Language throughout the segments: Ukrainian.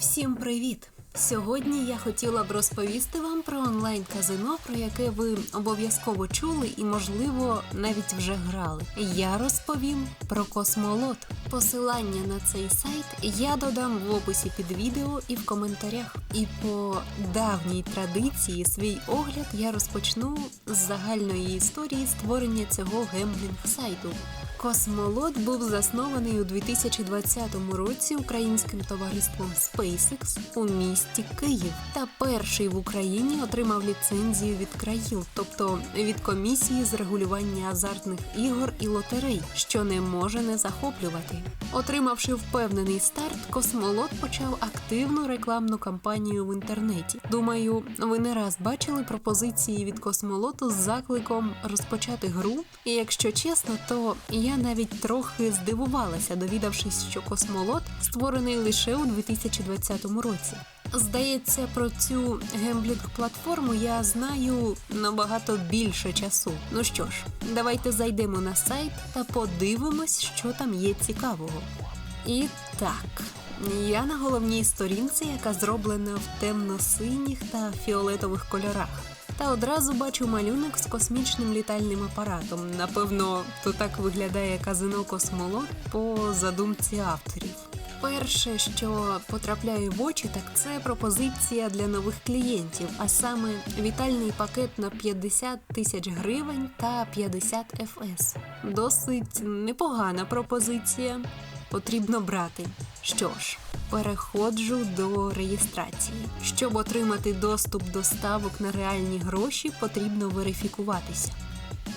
Всім привіт! Сьогодні я хотіла б розповісти вам про онлайн-казино, про яке ви обов'язково чули і, можливо, навіть вже грали. Я розповім про космолот. Посилання на цей сайт я додам в описі під відео і в коментарях. І по давній традиції свій огляд я розпочну з загальної історії створення цього гемблінг сайту. Космолот був заснований у 2020 році українським товариством SpaceX у місті Київ та перший в Україні отримав ліцензію від країл, тобто від комісії з регулювання азартних ігор і лотерей, що не може не захоплювати. Отримавши впевнений старт, космолот почав активну рекламну кампанію в інтернеті. Думаю, ви не раз бачили пропозиції від космолоту з закликом розпочати гру. І якщо чесно, то я навіть трохи здивувалася, довідавшись, що космолот створений лише у 2020 році. Здається, про цю гемблінг-платформу я знаю набагато більше часу. Ну що ж, давайте зайдемо на сайт та подивимось, що там є цікавого. І так, я на головній сторінці, яка зроблена в темно-синіх та фіолетових кольорах. Та одразу бачу малюнок з космічним літальним апаратом. Напевно, то так виглядає казино Космолот по задумці авторів. Перше, що потрапляє в очі, так це пропозиція для нових клієнтів, а саме вітальний пакет на 50 тисяч гривень та 50 ФС. Досить непогана пропозиція. Потрібно брати. Що ж, переходжу до реєстрації. Щоб отримати доступ до ставок на реальні гроші, потрібно верифікуватися.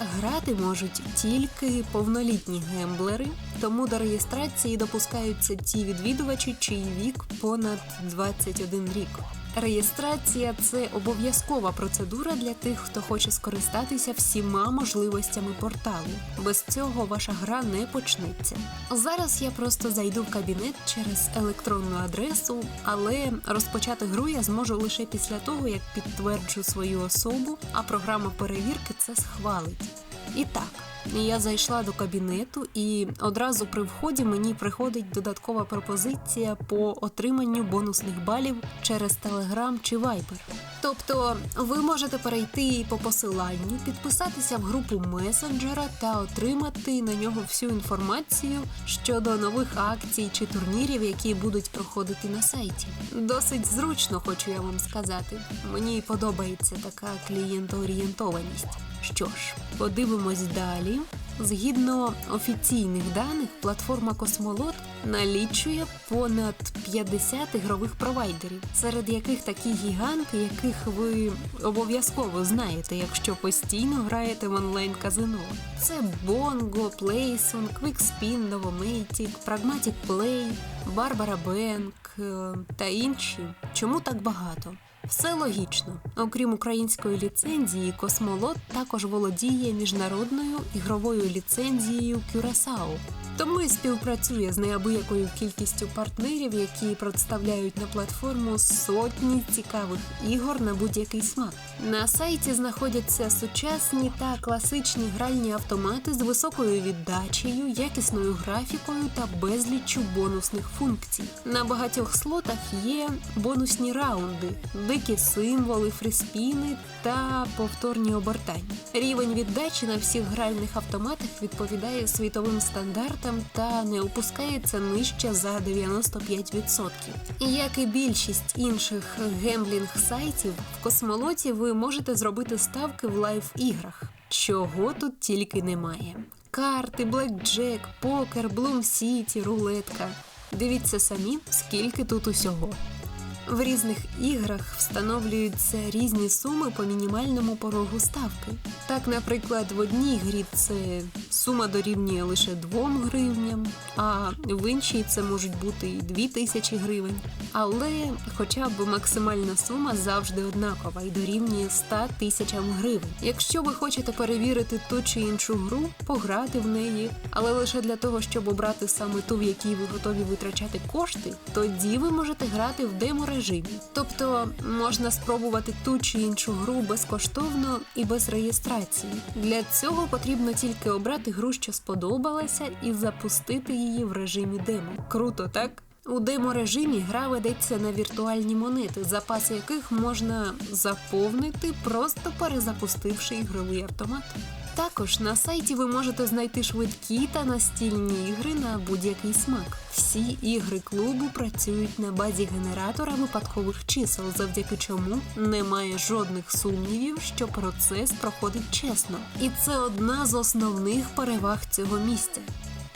Грати можуть тільки повнолітні гемблери, тому до реєстрації допускаються ті відвідувачі, чий вік понад 21 рік. Реєстрація це обов'язкова процедура для тих, хто хоче скористатися всіма можливостями порталу. Без цього ваша гра не почнеться. Зараз я просто зайду в кабінет через електронну адресу, але розпочати гру я зможу лише після того, як підтверджу свою особу, а програма перевірки це схвалить. І так. Я зайшла до кабінету, і одразу при вході мені приходить додаткова пропозиція по отриманню бонусних балів через Telegram чи Viber. Тобто ви можете перейти по посиланню, підписатися в групу месенджера та отримати на нього всю інформацію щодо нових акцій чи турнірів, які будуть проходити на сайті. Досить зручно, хочу я вам сказати. Мені подобається така клієнтоорієнтованість. Що ж, подивимось далі. Згідно офіційних даних, платформа Космолот налічує понад 50 ігрових провайдерів, серед яких такі гіганти, яких ви обов'язково знаєте, якщо постійно граєте в онлайн-казино. Це Bongo, Playson, Quickspin, Novomatic, Pragmatic Play, Barbara Bank е, та інші. Чому так багато? Все логічно. Окрім української ліцензії, Космолот також володіє міжнародною ігровою ліцензією Curaçao. Тому і співпрацює з неабиякою кількістю партнерів, які представляють на платформу сотні цікавих ігор на будь-який смак. На сайті знаходяться сучасні та класичні гральні автомати з високою віддачею, якісною графікою та безліччю бонусних функцій. На багатьох слотах є бонусні раунди, дикі символи, фріспіни та повторні обертання. Рівень віддачі на всіх гральних автоматах відповідає світовим стандартам та не опускається нижче за 95%. Як і більшість інших гемблінг сайтів, в космолоті ви можете зробити ставки в лайв іграх, чого тут тільки немає. Карти, блекджек, покер, блум сіті, рулетка. Дивіться самі, скільки тут усього. В різних іграх встановлюються різні суми по мінімальному порогу ставки. Так, наприклад, в одній грі це сума дорівнює лише 2 гривням, а в іншій це можуть бути і 2 тисячі гривень. Але хоча б максимальна сума завжди однакова і дорівнює 100 тисячам гривень. Якщо ви хочете перевірити ту чи іншу гру, пограти в неї, але лише для того, щоб обрати саме ту, в якій ви готові витрачати кошти, тоді ви можете грати в демо режимі. Тобто можна спробувати ту чи іншу гру безкоштовно і без реєстрації. Для цього потрібно тільки обрати гру, що сподобалася, і запустити її в режимі демо. Круто, так? У демо-режимі гра ведеться на віртуальні монети, запаси яких можна заповнити, просто перезапустивши ігровий автомат. Також на сайті ви можете знайти швидкі та настільні ігри на будь-який смак. Всі ігри клубу працюють на базі генератора випадкових чисел, завдяки чому немає жодних сумнівів, що процес проходить чесно. І це одна з основних переваг цього місця.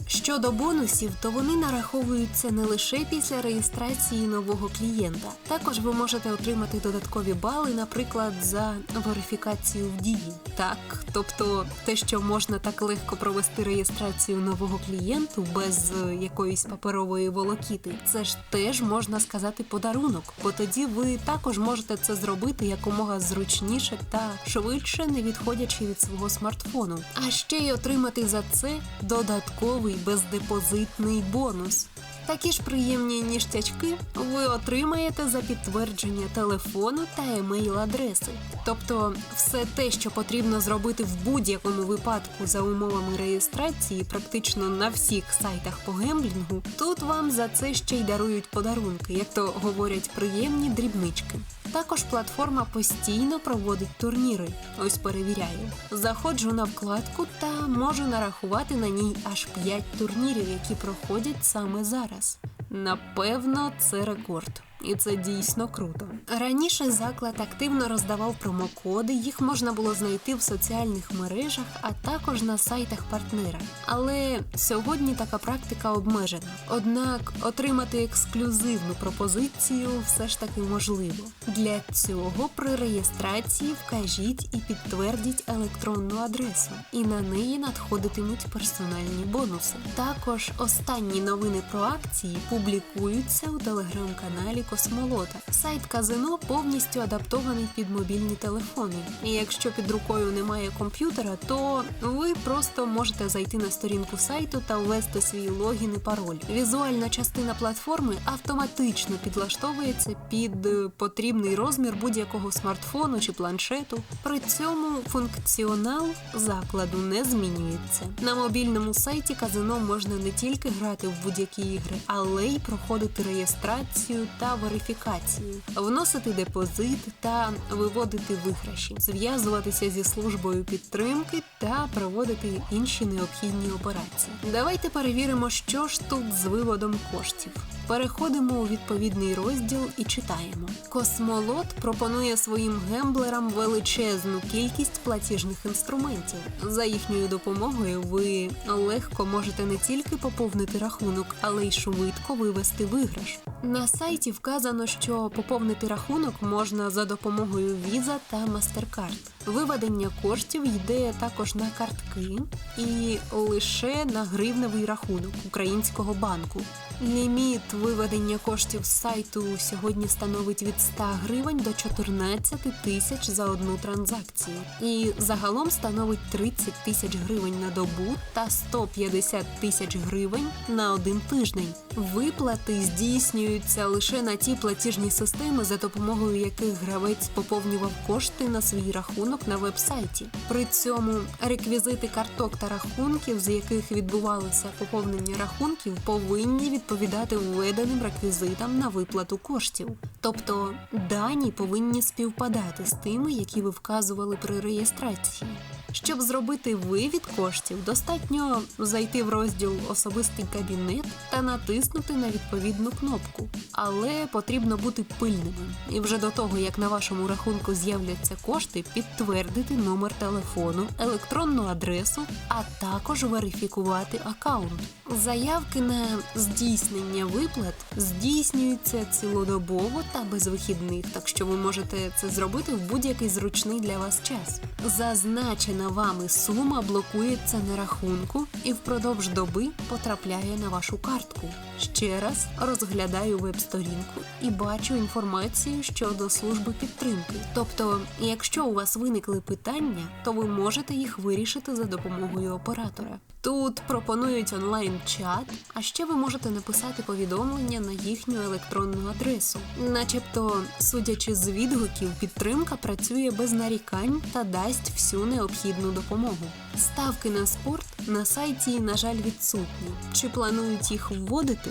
Щодо бонусів, то вони нараховуються не лише після реєстрації нового клієнта. Також ви можете отримати додаткові бали, наприклад, за верифікацію в дії. Так, тобто те, що можна так легко провести реєстрацію нового клієнту без е, якоїсь паперової волокіти, це ж теж можна сказати подарунок, бо тоді ви також можете це зробити якомога зручніше та швидше, не відходячи від свого смартфону. А ще й отримати за це додатковий бездепозитний бонус. Такі ж приємні ніштячки ви отримаєте за підтвердження телефону та емейл-адреси. Тобто, все те, що потрібно зробити в будь-якому випадку за умовами реєстрації, практично на всіх сайтах по гемблінгу, тут вам за це ще й дарують подарунки, як то говорять приємні дрібнички. Також платформа постійно проводить турніри. Ось перевіряю. Заходжу на вкладку та можу нарахувати на ній аж 5 турнірів, які проходять саме зараз. Напевно, це рекорд. І це дійсно круто. Раніше заклад активно роздавав промокоди, їх можна було знайти в соціальних мережах, а також на сайтах партнера. Але сьогодні така практика обмежена. Однак отримати ексклюзивну пропозицію все ж таки можливо. Для цього при реєстрації вкажіть і підтвердіть електронну адресу, і на неї надходитимуть персональні бонуси. Також останні новини про акції публікуються у телеграм-каналі Космолота. Сайт казино повністю адаптований під мобільні телефони. І якщо під рукою немає комп'ютера, то ви просто можете зайти на сторінку сайту та ввести свій логін і пароль. Візуальна частина платформи автоматично підлаштовується під е, потрібний розмір будь-якого смартфону чи планшету. При цьому функціонал закладу не змінюється. На мобільному сайті казино можна не тільки грати в будь-які ігри, але й проходити реєстрацію та верифікацію, вносити депозит та виводити виграші, зв'язуватися зі службою підтримки та проводити інші необхідні операції. Давайте перевіримо, що ж тут з виводом коштів. Переходимо у відповідний розділ і читаємо. Космолот пропонує своїм гемблерам величезну кількість платіжних інструментів. За їхньою допомогою ви легко можете не тільки поповнити рахунок, але й швидко вивести виграш. На сайті вказано, що поповнити рахунок можна за допомогою Visa та MasterCard. Виведення коштів йде також на картки і лише на гривневий рахунок українського банку. Ліміт виведення коштів з сайту сьогодні становить від 100 гривень до 14 тисяч за одну транзакцію. І загалом становить 30 тисяч гривень на добу та 150 тисяч гривень на один тиждень. Виплати здійснюються лише на ті платіжні системи, за допомогою яких гравець поповнював кошти на свій рахунок на вебсайті. При цьому реквізити карток та рахунків, з яких відбувалося поповнення рахунків, повинні відповідати введеним реквізитам на виплату коштів. Тобто дані повинні співпадати з тими, які ви вказували при реєстрації. Щоб зробити вивід коштів, достатньо зайти в розділ Особистий кабінет та натиснути на відповідну кнопку. Але потрібно бути пильними. І вже до того, як на вашому рахунку з'являться кошти, підтвердити номер телефону, електронну адресу, а також верифікувати аккаунт. Заявки на здійснення виплат здійснюються цілодобово та без вихідних, так що ви можете це зробити в будь-який зручний для вас час. Зазначена вами сума блокується на рахунку і впродовж доби потрапляє на вашу картку. Ще раз розглядаю веб-сторінку і бачу інформацію щодо служби підтримки. Тобто, якщо у вас виникли питання, то ви можете їх вирішити за допомогою оператора. Тут пропонують онлайн-чат, а ще ви можете написати повідомлення на їхню електронну адресу. Начебто, судячи з відгуків, підтримка працює без нарікань та дасть всю необхідну допомогу. Ставки на спорт на сайті, на жаль, відсутні. Чи планують їх вводити?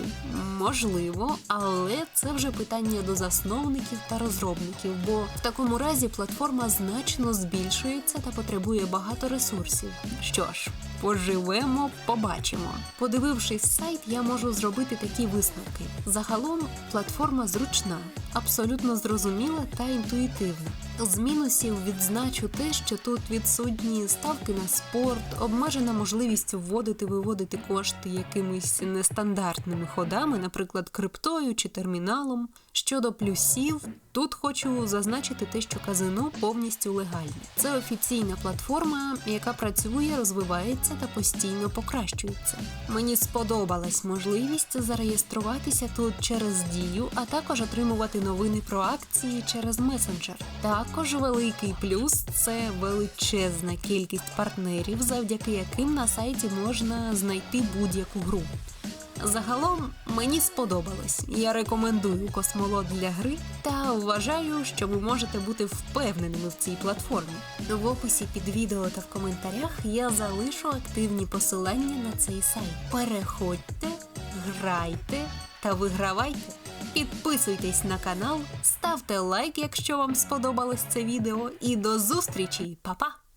Можливо, але це вже питання до засновників та розробників, бо в такому разі платформа значно збільшується та потребує багато ресурсів. Що ж, поживемо, побачимо. Подивившись сайт, я можу зробити такі висновки. Загалом платформа зручна, абсолютно зрозуміла та інтуїтивна. З мінусів відзначу те, що тут відсутні ставки на спорт, обмежена можливість вводити виводити кошти якимись нестандартними ходами, наприклад, криптою чи терміналом. Щодо плюсів, тут хочу зазначити те, що казино повністю легальне. Це офіційна платформа, яка працює, розвивається та постійно покращується. Мені сподобалась можливість зареєструватися тут через дію, а також отримувати новини про акції через месенджер. Також великий плюс це величезна кількість партнерів, завдяки яким на сайті можна знайти будь-яку гру. Загалом мені сподобалось. Я рекомендую космолот для гри та вважаю, що ви можете бути впевненими в цій платформі. В описі під відео та в коментарях я залишу активні посилання на цей сайт. Переходьте, грайте та вигравайте. Підписуйтесь на канал, ставте лайк, якщо вам сподобалось це відео, і до зустрічі, Па-па!